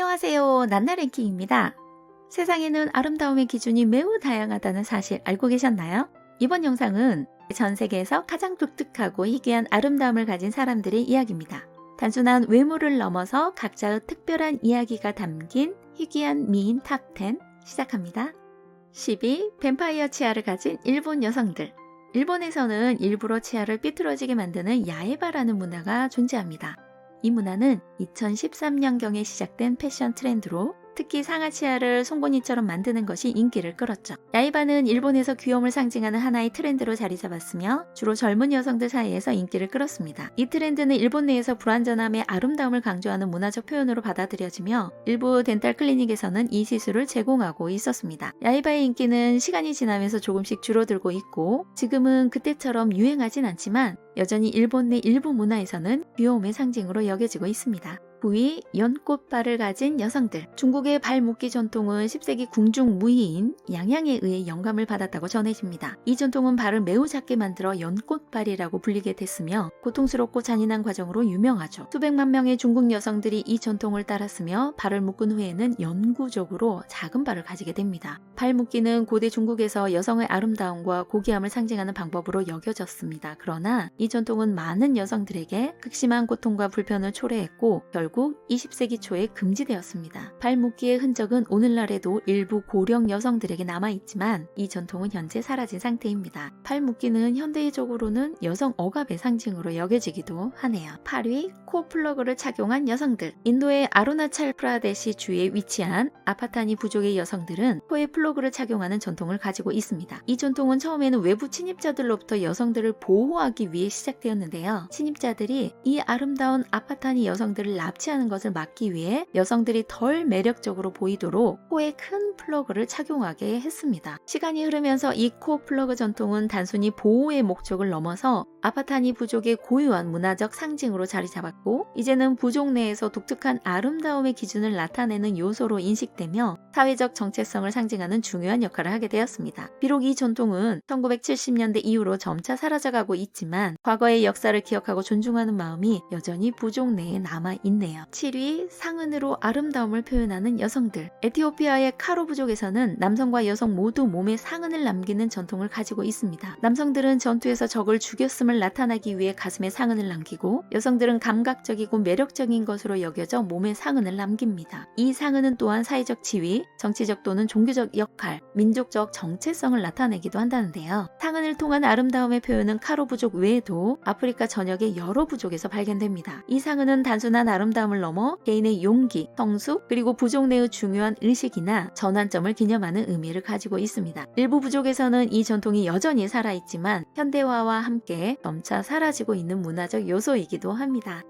안녕하세요. 난나랭킹입니다. 세상에는 아름다움의 기준이 매우 다양하다는 사실 알고 계셨나요? 이번 영상은 전 세계에서 가장 독특하고 희귀한 아름다움을 가진 사람들의 이야기입니다. 단순한 외모를 넘어서 각자의 특별한 이야기가 담긴 희귀한 미인 탑10 시작합니다. 10위 뱀파이어 치아를 가진 일본 여성들. 일본에서는 일부러 치아를 삐뚤어지게 만드는 야에바라는 문화가 존재합니다. 이 문화는 2013년경에 시작된 패션 트렌드로 특히 상하 치아를 송곳니처럼 만드는 것이 인기를 끌었죠. 야이바는 일본에서 귀여움을 상징하는 하나의 트렌드로 자리 잡았으며 주로 젊은 여성들 사이에서 인기를 끌었습니다. 이 트렌드는 일본 내에서 불완전함의 아름다움을 강조하는 문화적 표현으로 받아들여지며 일부 덴탈 클리닉에서는 이 시술을 제공하고 있었습니다. 야이바의 인기는 시간이 지나면서 조금씩 줄어들고 있고 지금은 그때처럼 유행하진 않지만 여전히 일본 내 일부 문화에서는 귀여움의 상징으로 여겨지고 있습니다. 9위 연꽃발을 가진 여성들. 중국의 발 묶기 전통은 10세기 궁중 무희인 양양에 의해 영감을 받았다고 전해집니다. 이 전통은 발을 매우 작게 만들어 연꽃발이라고 불리게 됐으며 고통스럽고 잔인한 과정으로 유명하죠. 수백만 명의 중국 여성들이 이 전통을 따랐으며 발을 묶은 후에는 영구적으로 작은 발을 가지게 됩니다. 발 묶기는 고대 중국에서 여성의 아름다움과 고귀함을 상징하는 방법으로 여겨졌습니다. 그러나 이 전통은 많은 여성들에게 극심한 고통과 불편을 초래했고 결국 20세기 초에 금지되었습니다. 발 묶기의 흔적은 오늘날에도 일부 고령 여성들에게 남아있지만 이 전통은 현재 사라진 상태입니다. 팔 묶기는 현대적으로는 여성 억압의 상징으로 여겨지기도 하네요. 8위 코 플러그를 착용한 여성들 인도의 아루나찰 프라데시 주에 위치한 아파타니 부족의 여성들은 코에 플러그를 착용하는 전통을 가지고 있습니다. 이 전통은 처음에는 외부 침입자들로부터 여성들을 보호하기 위해 시작되었는데요. 침입자들이 이 아름다운 아파타니 여성들을 납 치하는 것을 막기 위해 여성들이 덜 매력적으로 보이도록 코에 큰 플러그를 착용하게 했습니다. 시간이 흐르면서 이 코 플러그 전통은 단순히 보호의 목적을 넘어서 아파타니 부족의 고유한 문화적 상징으로 자리 잡았고 이제는 부족 내에서 독특한 아름다움의 기준을 나타내는 요소로 인식되며 사회적 정체성을 상징하는 중요한 역할을 하게 되었습니다. 비록 이 전통은 1970년대 이후로 점차 사라져가고 있지만 과거의 역사를 기억하고 존중하는 마음이 여전히 부족 내에 남아 있네요. 7위 상은으로 아름다움을 표현하는 여성들. 에티오피아의 카로 부족에서는 남성과 여성 모두 몸에 상은을 남기는 전통을 가지고 있습니다. 남성들은 전투에서 적을 죽였음 을 나타나기 위해 가슴에 상은을 남기고 여성들은 감각적이고 매력적인 것으로 여겨져 몸에 상은을 남깁니다. 이 상은은 또한 사회적 지위, 정치적 또는 종교적 역할, 민족적 정체성을 나타내기도 한다는데요. 상은을 통한 아름다움의 표현은 카로 부족 외에도 아프리카 전역의 여러 부족에서 발견됩니다. 이 상은은 단순한 아름다움을 넘어 개인의 용기, 성숙, 그리고 부족 내의 중요한 의식이나 전환점을 기념하는 의미를 가지고 있습니다. 일부 부족에서는 이 전통이 여전히 살아있지만 현대화와 함께 점차 사라지고 있는 문화적 요소이기도 합니다.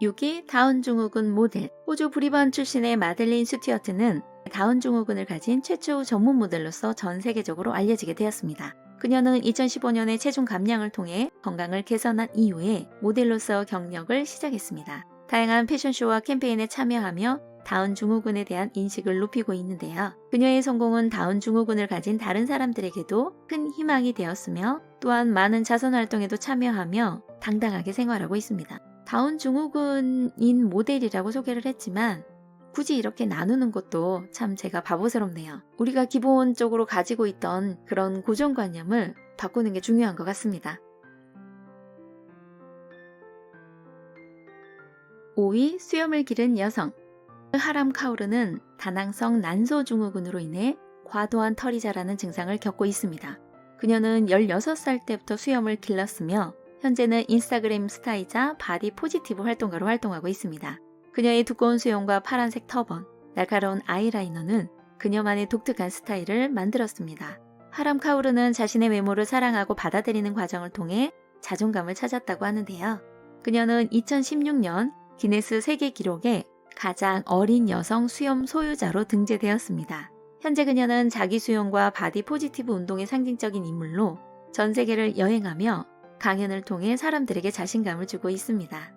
6위 다운 증후군 모델 호주 브리번 출신의 마델린 스튜어트는 다운 증후군을 가진 최초 전문 모델로서 전 세계적으로 알려지게 되었습니다. 그녀는 2015년에 체중 감량을 통해 건강을 개선한 이후에 모델로서 경력을 시작했습니다. 다양한 패션쇼와 캠페인에 참여하며 다운 증후군에 대한 인식을 높이고 있는데요. 그녀의 성공은 다운 증후군을 가진 다른 사람들에게도 큰 희망이 되었으며 또한 많은 자선 활동에도 참여하며 당당하게 생활하고 있습니다. 다운 증후군인 모델이라고 소개를 했지만 굳이 이렇게 나누는 것도 참 제가 바보스럽네요. 우리가 기본적으로 가지고 있던 그런 고정관념을 바꾸는 게 중요한 것 같습니다. 5위 수염을 기른 여성 하람 카우르는 다낭성 난소 증후군으로 인해 과도한 털이 자라는 증상을 겪고 있습니다. 그녀는 16살 때부터 수염을 길렀으며 현재는 인스타그램 스타이자 바디 포지티브 활동가로 활동하고 있습니다. 그녀의 두꺼운 수염과 파란색 터번, 날카로운 아이라이너는 그녀만의 독특한 스타일을 만들었습니다. 하람 카우르는 자신의 외모를 사랑하고 받아들이는 과정을 통해 자존감을 찾았다고 하는데요. 그녀는 2016년 기네스 세계 기록에 가장 어린 여성 수염 소유자로 등재되었습니다. 현재 그녀는 자기 수용과 바디 포지티브 운동의 상징적인 인물로 전 세계를 여행하며 강연을 통해 사람들에게 자신감을 주고 있습니다.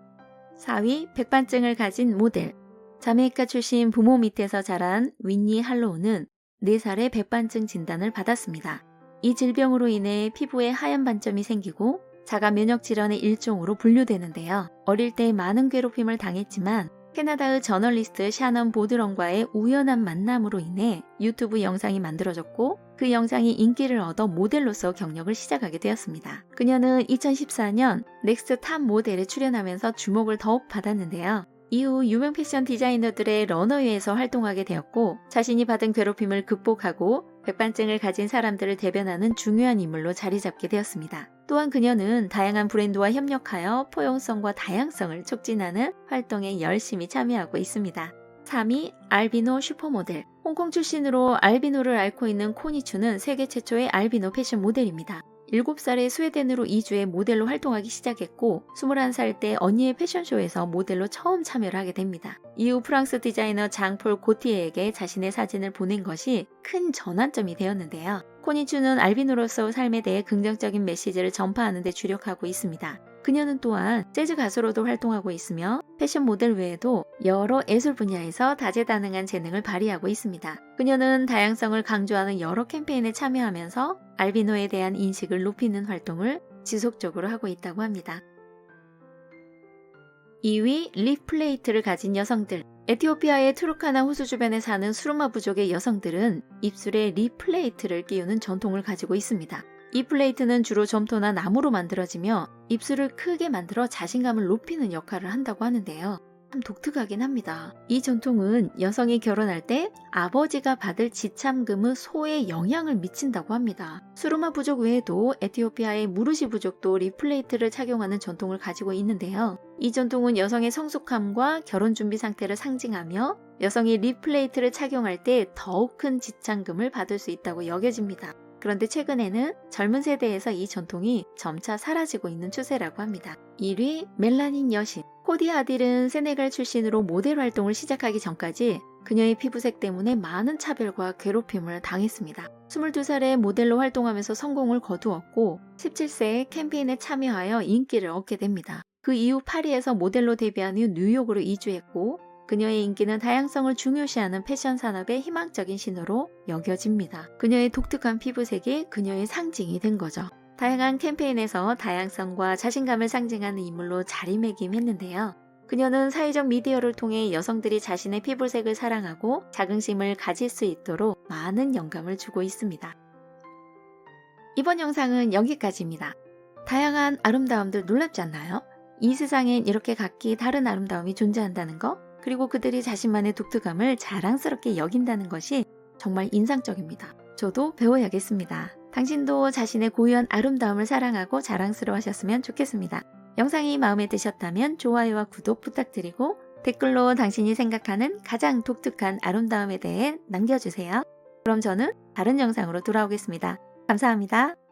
4위 백반증을 가진 모델 자메이카 출신 부모 밑에서 자란 윈니 할로우는 4살에 백반증 진단을 받았습니다. 이 질병으로 인해 피부에 하얀 반점이 생기고 자가 면역 질환의 일종으로 분류되는데요. 어릴 때 많은 괴롭힘을 당했지만 캐나다의 저널리스트 샤넌 보드런과의 우연한 만남으로 인해 유튜브 영상이 만들어졌고 그 영상이 인기를 얻어 모델로서 경력을 시작하게 되었습니다. 그녀는 2014년 넥스트 탑 모델에 출연하면서 주목을 더욱 받았는데요. 이후 유명 패션 디자이너들의 러너웨에서 활동하게 되었고 자신이 받은 괴롭힘을 극복하고 백반증을 가진 사람들을 대변하는 중요한 인물로 자리 잡게 되었습니다. 또한 그녀는 다양한 브랜드와 협력하여 포용성과 다양성을 촉진하는 활동에 열심히 참여하고 있습니다. 3위 알비노 슈퍼모델 홍콩 출신으로 알비노를 앓고 있는 코니추는 세계 최초의 알비노 패션 모델입니다. 7살에 스웨덴으로 이주해 모델로 활동하기 시작했고 21살 때 언니의 패션쇼에서 모델로 처음 참여를 하게 됩니다. 이후 프랑스 디자이너 장폴 고티에에게 자신의 사진을 보낸 것이 큰 전환점이 되었는데요. 코니추는 알비노로서 삶에 대해 긍정적인 메시지를 전파하는 데 주력하고 있습니다. 그녀는 또한 재즈 가수로도 활동하고 있으며 패션 모델 외에도 여러 예술 분야에서 다재다능한 재능을 발휘하고 있습니다. 그녀는 다양성을 강조하는 여러 캠페인에 참여하면서 알비노에 대한 인식을 높이는 활동을 지속적으로 하고 있다고 합니다. 2위 립플레이트를 가진 여성들 에티오피아의 투르카나 호수 주변에 사는 수르마 부족의 여성들은 입술에 립플레이트를 끼우는 전통을 가지고 있습니다. 이 플레이트는 주로 점토나 나무로 만들어지며 입술을 크게 만들어 자신감을 높이는 역할을 한다고 하는데요. 참 독특하긴 합니다. 이 전통은 여성이 결혼할 때 아버지가 받을 지참금의 소에 영향을 미친다고 합니다. 수르마 부족 외에도 에티오피아의 무르시 부족도 리플레이트를 착용하는 전통을 가지고 있는데요. 이 전통은 여성의 성숙함과 결혼 준비 상태를 상징하며 여성이 리플레이트를 착용할 때 더욱 큰 지참금을 받을 수 있다고 여겨집니다. 그런데 최근에는 젊은 세대에서 이 전통이 점차 사라지고 있는 추세라고 합니다. 1위 멜라닌 여신 코디 아딜은 세네갈 출신으로 모델 활동을 시작하기 전까지 그녀의 피부색 때문에 많은 차별과 괴롭힘을 당했습니다. 22살에 모델로 활동하면서 성공을 거두었고 17세에 캠페인에 참여하여 인기를 얻게 됩니다. 그 이후 파리에서 모델로 데뷔한 후 뉴욕으로 이주했고 그녀의 인기는 다양성을 중요시하는 패션 산업의 희망적인 신호로 여겨집니다. 그녀의 독특한 피부색이 그녀의 상징이 된 거죠. 다양한 캠페인에서 다양성과 자신감을 상징하는 인물로 자리매김했는데요. 그녀는 사회적 미디어를 통해 여성들이 자신의 피부색을 사랑하고 자긍심을 가질 수 있도록 많은 영감을 주고 있습니다. 이번 영상은 여기까지입니다. 다양한 아름다움들 놀랍지 않나요? 이 세상엔 이렇게 각기 다른 아름다움이 존재한다는 거, 그리고 그들이 자신만의 독특함을 자랑스럽게 여긴다는 것이 정말 인상적입니다. 저도 배워야겠습니다. 당신도 자신의 고유한 아름다움을 사랑하고 자랑스러워 하셨으면 좋겠습니다. 영상이 마음에 드셨다면 좋아요와 구독 부탁드리고 댓글로 당신이 생각하는 가장 독특한 아름다움에 대해 남겨주세요. 그럼 저는 다른 영상으로 돌아오겠습니다. 감사합니다.